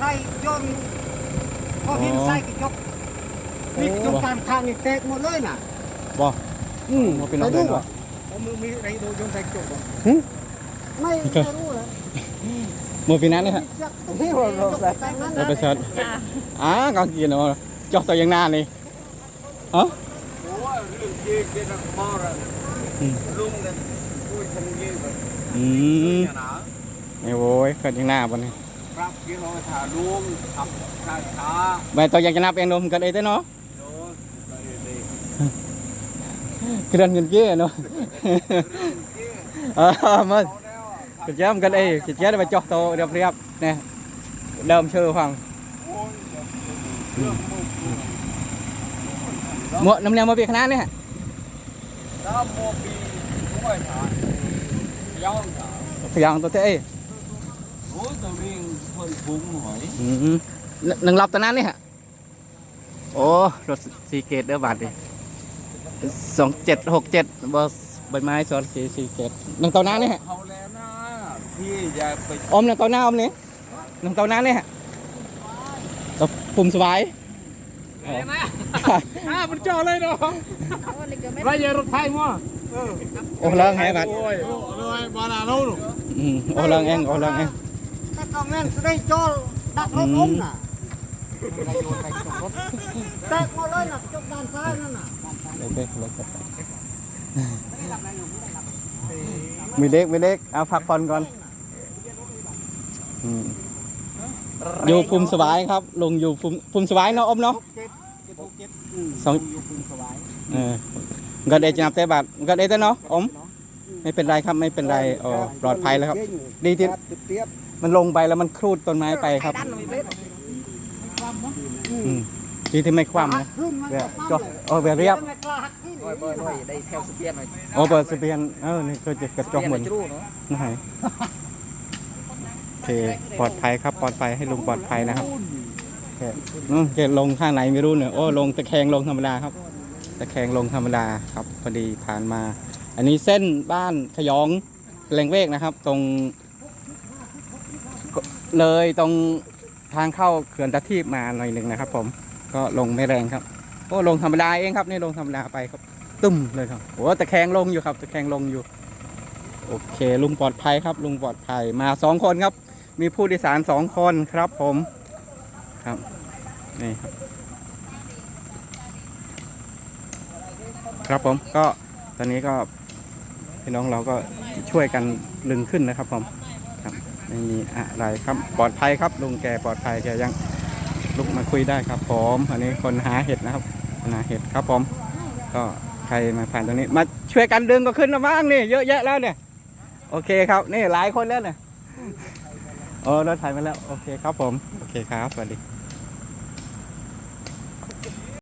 ใส่ยนต์พอหินใส่กระจกนี่จกตามทางนี่แตกหมดเลยน่ะบ่อืมบ่เป็นน้องไปเดิดูนบ่อะผมมีอะไรโดนยนต์ใส่กระจกบ่หึไม่ไม่รู้เลยหมือปีนั้นนี่ฮะนี่เราเราใส่เราไปเชิญอ่าก็กินเนาะจอกตัวยังหน้านี่ฮะโอ้ยเรื่องเจ๊เจ๊นักมอระอืมลุงเนี่ยพูดคำเยี่ยมอืมเนี่ยนะนี่โว้ยเกิดยังหน้าบ่นี่ป รับกี่ร้อยถ่าลุงทำช้าช้าใบตัวยังจะนับเองเนาะมันเกิดเอ้เด้เนาะโน้ตไปเลยคือเดินเงินเกี้เนาะเออมันเอาแล้วอะกระเจี๊ยบกันเอ้กระเจี๊ยบไปจอกโตเรียบเรียบๆเนี่ยเดิมชื่อฟังโอ้ยเรื่องมุกหมวน้ำเลี้ยงมาเปียกคณะเนี่ยน้ำโมบีด้วยถ่าย่องถ่าพยางตัวเต้เอ้ โอ้ยตัวเรียงคนพุงหอยอืมหนึ่งรอบตัวนั้นเนี่ยโอ้รถสีเกตเด้อบาทดิสองเจ็ดหกเจ็ดบอสใบไม้สอนสีสีเกตหนึ่งตัวนั้นเนี่ยเขาแล้วนะพี่อย่าไปอมหนึ่งตัวหน้าอมนี่หนึ่งตัวหน้าเนี่ยตัวปุ่มสบายอ้ามันจ่อเลยเนาะไรเยรถไทยมั้งโอ้เลิงไงบัดโอ้ยเลยบานาโน่อืมโอ้เลิงเองโอ้เลิงเอง ถ้าต้องแม่นแสดงจอดักรถล้มน่ะแตกหมดเลยน่ะกระจกด้านซ้ายนั่นน่ะโอเคเลยครับมีเล็กมีเล็กเอาพักผ่อนก่อนอืมอยู่ภูมิสบายครับลงอยู่ภูมิภูมิสบายเนาะอมเนาะเจ็ดเจ็ดหกเจ็ดสองอยู่คุณสบายเออก็ได้จะนับแต่บาทก็ได้แต่เนาะอม ไม่เป็นไรครับไม่เป็นไรเออปลอดภัยแล้วครับ ดีที่เปียบมันลงไปแล้วมันครูดต้นไม้ไปครับอืมดีที่ไม่คว่ำนะขึ้นมันแบบจก็อโอ้แบบเรียบไม่กล้าหักขึ้นน้อยบ่น้อยได้แถวสเปียนหน่อยโอ้เปิดสเปียนเออนี่ก็จะกระจกเหมือนจะรู้เนาะไหนโอเคปลอดภัยครับปลอดภัยให้ลุงปลอดภัยนะครับโอเคอืมจะลงข้างไหนไม่รู้เนี่ยโอ้ลงตะแคงลงธรรมดาครับ ตะแคงลงธรรมดาครับพอดีผ่านมา อันนี้เส้นบ้านขยองแรงเวกนะครับ ตรง เลยตรงทางเข้าเขื่อนตะทีบมาหน่อยหนึ่งนะครับ ผมก็ลงไม่แรงครับโอ้ลงธรรมดาเองครับนี่ลงธรรมดาไปครับ ตึ้มเลยครับโอ้ตะแคงลงอยู่ครับตะแคงลงอยู่ โอเค ลุงปลอดภัยครับ ลุงปลอดภัยมาสองคนครับ มีผู้โดยสารสองคนครับ ผมครับนี่ครับ ครับผมก็ตอนนี้ก็ พี่น้องเราก็ช่วยกันลึงขึ้นนะครับผมครับไม่มีอะไรครับปลอดภัยครับลุงแกปลอดภัยแกยังลุกมาคุยได้ครับผมอันนี้คนหาเห็ดนะครับคนหาเห็ดครับผมก็ใครมาผ่านตรงนี้ มาช่วยกันดึงก็ขึ้นมาบ้างนี่เยอะแยะแล้วเนี่ยโอเคครับนี่หลายคนแล้วเนี่ยโอ้รถไถมาแล้วโอเคครับผมโอเคครับสวัสดี